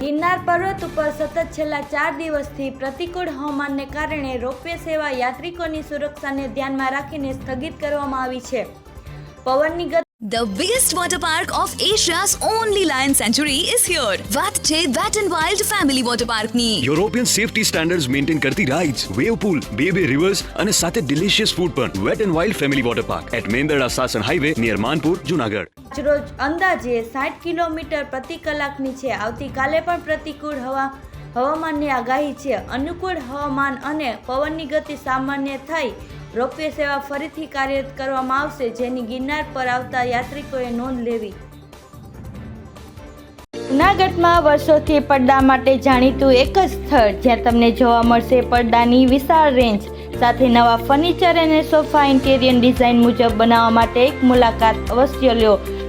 ગિરનાર પર્વત ઉપર સતત છેલ્લા ચાર દિવસથી પ્રતિકૂળ હવામાનને કારણે રોપવે સેવા યાત્રિકોની સુરક્ષાને ધ્યાનમાં રાખીને સ્થગિત કરવામાં આવી છે પવનની ગતિ The biggest water park of Asia's only lion sanctuary is here. વાત છે Bat and Wild Family Water Park ની. European safety standards maintain કરતી rides, wave pool, બે બે rivers અને સાથે delicious food પણ. Wet and Wild Family Water Park at Mendarda Sasan highway near Manpur Junagadh. રોજ અંદાજે સાઠ કિલોમીટર પ્રતિ કલાકની છે. આવતીકાલે પણ પ્રતિકૂળ હવા, હવામાનની આગાહી છે. અનુકૂળ હવામાન અને પવનની ગતિ સામાન્ય થઈ રોપવે સેવા ફરીથી કાર્યરત કરવામાં આવશે, જેની ગિરનાર પર આવતા યાત્રિકોએ નોંધ લેવી. જૂનાગઢમાં વર્ષોથી પડદા માટે જાણીતું એક જ સ્થળ, જ્યાં તમને જોવા મળશે પડદાની વિશાળ રેન્જ, સાથે નવા ફર્નિચર અને સોફા ઇન્ટેરિયર ડિઝાઇન મુજબ બનાવવા માટે એક મુલાકાત અવશ્ય લ્યો